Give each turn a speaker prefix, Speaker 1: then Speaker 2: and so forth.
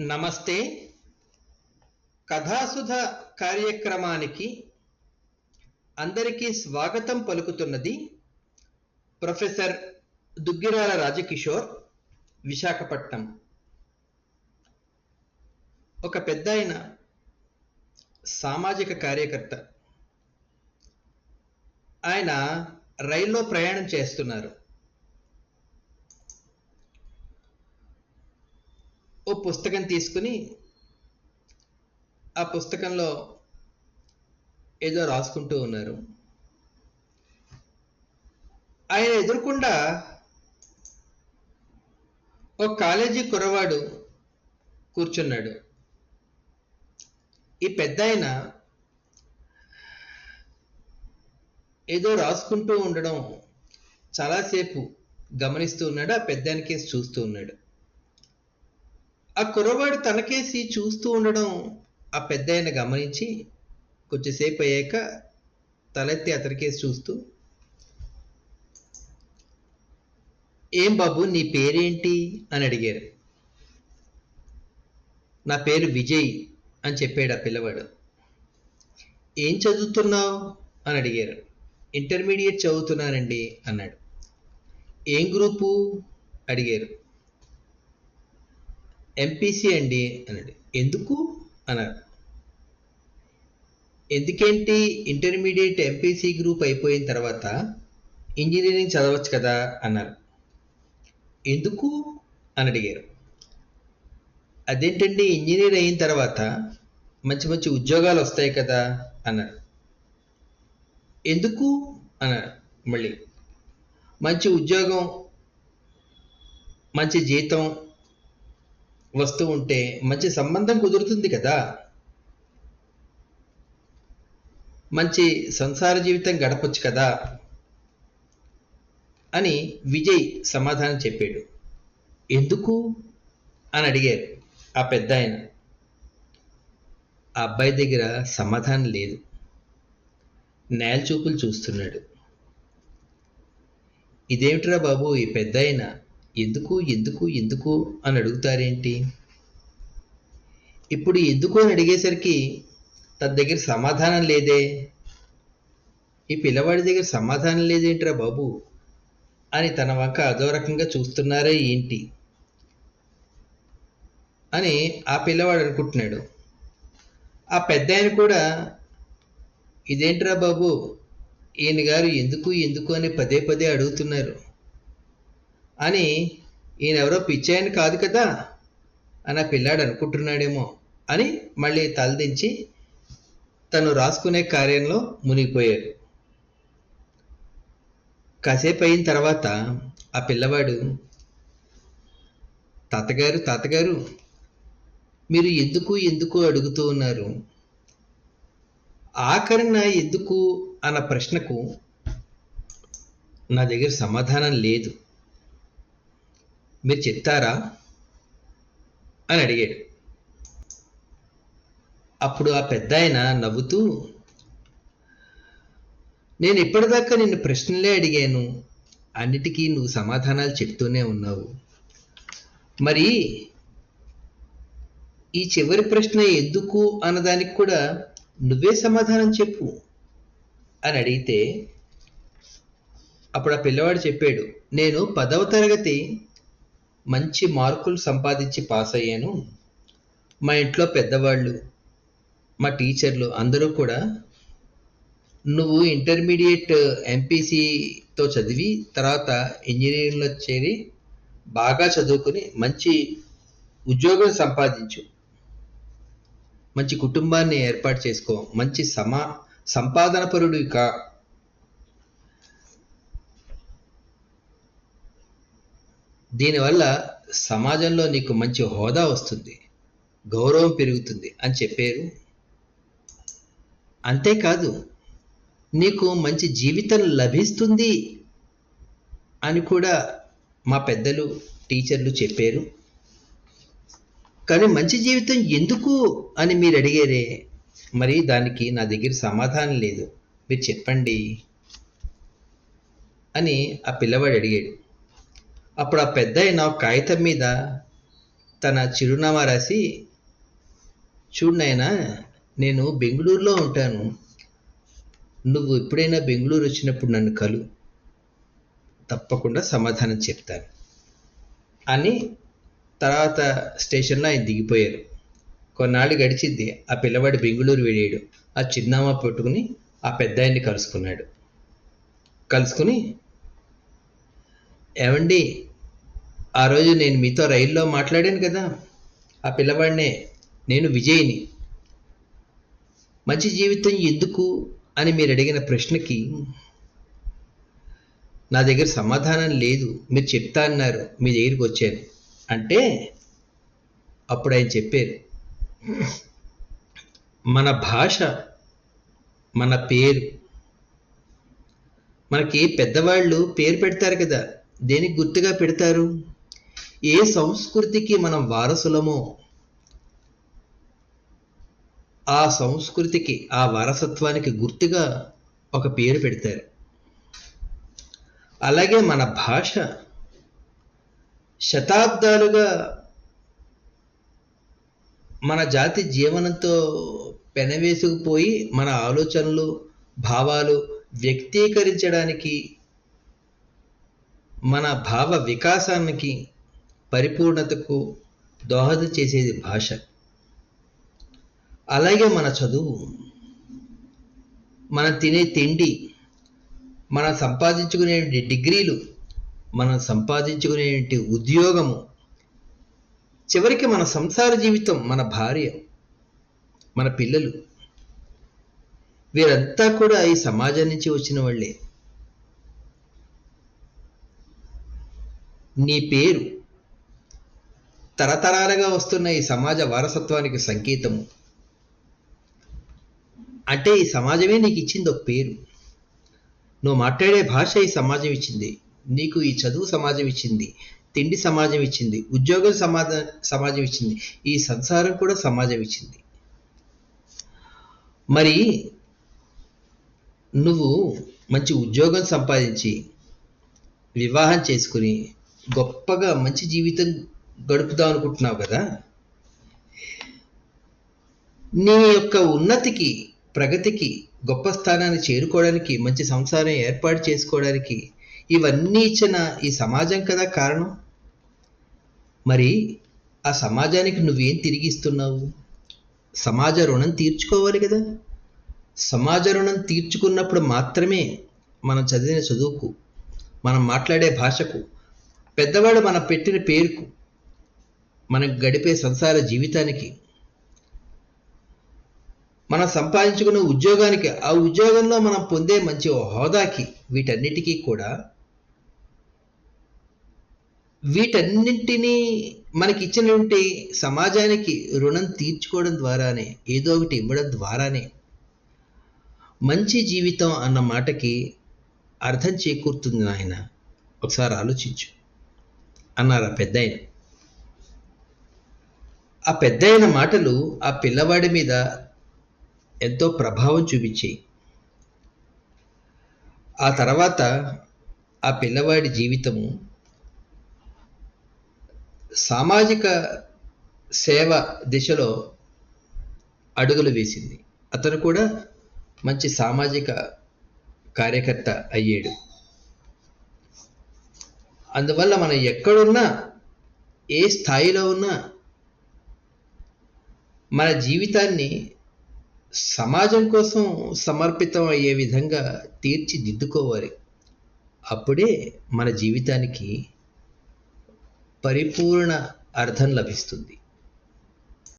Speaker 1: నమస్తే. కథాసుధ కార్యక్రమానికి అందరికీ స్వాగతం పలుకుతున్నది ప్రొఫెసర్ దుగ్గిరాల రాజకిషోర్ విశాఖపట్నం. ఒక పెద్ద ఆయన సామాజిక కార్యకర్త. ఆయన రైల్లో ప్రయాణం చేస్తున్నారు. ఓ పుస్తకం తీసుకుని ఆ పుస్తకంలో ఏదో రాసుకుంటూ ఉన్నారు. ఆయన ఎదురుకుండా ఒక కాలేజీ కుర్రవాడు కూర్చున్నాడు. ఈ పెద్ద ఆయన ఏదో రాసుకుంటూ ఉండడం చాలాసేపు గమనిస్తూ ఉన్నాడు ఆ పెద్దానికి చూస్తూ ఉన్నాడు. ఆ కుర్రవాడు తనకేసి చూస్తూ ఉండడం ఆ పెద్దయన గమనించి కొంచెంసేపు అయ్యాక తలెత్తి అతనికేసి చూస్తూ ఏం బాబు నీ పేరేంటి? అని అడిగారు. నా పేరు విజయ్ అని చెప్పాడు ఆ పిల్లవాడు. ఏం చదువుతున్నావు? అని అడిగారు. ఇంటర్మీడియట్ చదువుతున్నానండి అన్నాడు. ఏం గ్రూపు? అడిగారు. ఎంపీసీ అండి అన్నాడు. ఎందుకు? అన్నారు. ఎందుకేంటి? ఇంటర్మీడియట్ ఎంపీసీ గ్రూప్ అయిపోయిన తర్వాత ఇంజనీరింగ్ చదవచ్చు కదా? అన్నారు. ఎందుకు? అని అడిగారు. అదేంటండి? ఇంజనీర్ అయిన తర్వాత మంచి మంచి ఉద్యోగాలు వస్తాయి కదా? అన్నారు. ఎందుకు? అన్నారు మళ్ళీ. మంచి ఉద్యోగం మంచి జీతం వస్తూ ఉంటే మంచి సంబంధం కుదురుతుంది కదా. మంచి సంసార జీవితం గడపచ్చు కదా. అని విజయ్ సమాధానం చెప్పాడు. ఎందుకు? అని అడిగారు ఆ పెద్ద ఆయన ఆ అబ్బాయి దగ్గర సమాధానం లేదు. నేల చూపులు చూస్తున్నాడు. ఇదేమిట్రా బాబు ఈ పెద్ద ఎందుకు ఎందుకు ఎందుకు అని అడుగుతారేంటి? ఇప్పుడు ఎందుకు అని అడిగేసరికి తన దగ్గర సమాధానం లేదే. ఈ పిల్లవాడి దగ్గర సమాధానం లేదేంట్రా బాబు అని తన వంక అదో రకంగా చూస్తున్నారే ఏంటి అని ఆ పిల్లవాడు అనుకుంటున్నాడు. ఆ పెద్ద ఆయన కూడా ఇదేంట్రా బాబు? ఈయన గారు ఎందుకు ఎందుకు అని పదే పదే అడుగుతున్నారు. అని ఈయనెవరో పిచ్చాయని పిచ్చాయన కాదు కదా? అని ఆ పిల్లాడు అనుకుంటున్నాడేమో అని మళ్ళీ తలదించి తను రాసుకునే కార్యంలో మునిగిపోయాడు. కాసేపు అయిన తర్వాత ఆ పిల్లవాడు తాతగారు తాతగారు మీరు ఎందుకు ఎందుకు అడుగుతూ ఉన్నారు? ఆఖరిన ఎందుకు? అన్న ప్రశ్నకు నా దగ్గర సమాధానం లేదు. మీరు చెప్తారా? అని అడిగాడు. అప్పుడు ఆ పెద్ద ఆయన నవ్వుతూ నేను ఇప్పటిదాకా నిన్ను ప్రశ్నలే అడిగాను. అన్నిటికీ నువ్వు సమాధానాలు చెప్తూనే ఉన్నావు. మరి ఈ చివరి ప్రశ్న ఎందుకు అన్నదానికి కూడా నువ్వే సమాధానం చెప్పు అని అడిగితే అప్పుడు ఆ పిల్లవాడు చెప్పాడు నేను పదవ తరగతి మంచి మార్కులు సంపాదించి పాస్ అయ్యాను. మా ఇంట్లో పెద్దవాళ్ళు మా టీచర్లు అందరూ కూడా నువ్వు ఇంటర్మీడియట్ ఎంపీసీతో చదివి తర్వాత ఇంజనీరింగ్లో చేరి బాగా చదువుకుని మంచి ఉద్యోగం సంపాదించు. మంచి కుటుంబాన్ని ఏర్పాటు చేసుకో. మంచి సమా సంపాదన పరుడు కా దీనివల్ల సమాజంలో నీకు మంచి హోదా వస్తుంది. గౌరవం పెరుగుతుంది అని చెప్పారు. అంతేకాదు నీకు మంచి జీవితం లభిస్తుంది అని కూడా మా పెద్దలు టీచర్లు చెప్పారు. కానీ మంచి జీవితం ఎందుకు అని మీరు అడిగారే మరి దానికి నా దగ్గర సమాధానం లేదు. మీరు చెప్పండి అని ఆ పిల్లవాడు అడిగాడు. అప్పుడు ఆ పెద్ద ఆయన కాగితం మీద తన చిరునామా రాసి చూడు నాయనా నేను బెంగళూరులో ఉంటాను. నువ్వు ఎప్పుడైనా బెంగళూరు వచ్చినప్పుడు నన్ను కలు. తప్పకుండా సమాధానం చెప్తాను. అని తర్వాత స్టేషన్లో ఆయన దిగిపోయారు. కొన్నాళ్ళు గడిచింది ఆ పిల్లవాడు బెంగళూరు వెళ్ళాడు. ఆ చిరునామా పెట్టుకుని ఆ పెద్దాయన్ని కలుసుకున్నాడు. కలుసుకుని ఏమండి ఆ రోజు నేను మీతో రైల్లో మాట్లాడాను కదా. ఆ పిల్లవాడినే నేను విజయ్ని. మంచి జీవితం ఎందుకు అని మీరు అడిగిన ప్రశ్నకి నా దగ్గర సమాధానం లేదు. మీరు చెప్తా అన్నారు. మీ దగ్గరికి వచ్చాను. అంటే అప్పుడు ఆయన చెప్పారు మన భాష మన పేరు. మనకి పెద్దవాళ్ళు పేరు పెడతారు కదా. దేనికి గుర్తుగా పెడతారు? ఏ సంస్కృతికి మనం వారసులమో ఆ సంస్కృతికి ఆ వారసత్వానికి గుర్తుగా ఒక పేరు పెడతారు. అలాగే మన భాష శతాబ్దాలుగా మన జాతి జీవనంతో పెనవేసుకుపోయి మన ఆలోచనలు భావాలు వ్యక్తీకరించడానికి మన భావ వికాసానికి పరిపూర్ణతకు దోహదం చేసేది భాష. అలాగే మన చదువు మనం తినే తిండి మనం సంపాదించుకునే డిగ్రీలు మనం సంపాదించుకునే ఉద్యోగము చివరికి మన సంసార జీవితం మన భార్య మన పిల్లలు. వీరంతా కూడా ఈ సమాజం నుంచి వచ్చిన వాళ్ళే. నీ పేరు తరతరాలుగా వస్తున్న ఈ సమాజ వారసత్వానికి సంకేతము. అంటే ఈ సమాజమే నీకు ఇచ్చింది ఒక పేరు. నువ్వు మాట్లాడే భాష ఈ సమాజం ఇచ్చింది. నీకు ఈ చదువు సమాజం ఇచ్చింది. తిండి సమాజం ఇచ్చింది. ఉద్యోగం సమాజ సమాజం ఇచ్చింది. ఈ సంసారం కూడా సమాజం ఇచ్చింది. మరి నువ్వు మంచి ఉద్యోగం సంపాదించి వివాహం చేసుకుని గొప్పగా మంచి జీవితం గడుపుదాం అనుకుంటున్నావు కదా? నీ యొక్క ఉన్నతికి ప్రగతికి గొప్ప స్థానాన్ని చేరుకోవడానికి మంచి సంసారం ఏర్పాటు చేసుకోవడానికి ఇవన్నీ ఇచ్చిన ఈ సమాజం కదా కారణం? మరి ఆ సమాజానికి నువ్వేం తిరిగి ఇస్తున్నావు? సమాజ రుణం తీర్చుకోవాలి కదా? సమాజ రుణం తీర్చుకున్నప్పుడు మాత్రమే మనం చదివిన చదువుకు మనం మాట్లాడే భాషకు పెద్దవాడు మనం పెట్టిన పేరుకు మనం గడిపే సంసార జీవితానికి మనం సంపాదించుకున్న ఉద్యోగానికి ఆ ఉద్యోగంలో మనం పొందే మంచి హోదాకి వీటన్నిటికీ కూడా వీటన్నింటినీ మనకి ఇచ్చినటువంటి సమాజానికి రుణం తీర్చుకోవడం ద్వారానే ఏదో ఒకటి ఇవ్వడం ద్వారానే మంచి జీవితం అన్న మాటకి అర్థం చేకూరుతుంది నాయన. ఒకసారి ఆలోచించు. అన్నారు ఆ పెద్ద ఆ పెద్ద మాటలు ఆ పిల్లవాడి మీద ఎంతో ప్రభావం చూపించాయి. ఆ తర్వాత ఆ పిల్లవాడి జీవితము సామాజిక సేవ దిశలో అడుగులు వేసింది. అతను కూడా మంచి సామాజిక కార్యకర్త అయ్యాడు. అందువల్ల మనం ఎక్కడున్నా ఏ స్థాయిలో ఉన్నా మన జీవితాన్ని సమాజం కోసం సమర్పితం అయ్యే విధంగా తీర్చిదిద్దుకోవాలి. అప్పుడే మన జీవితానికి పరిపూర్ణ అర్థం లభిస్తుంది.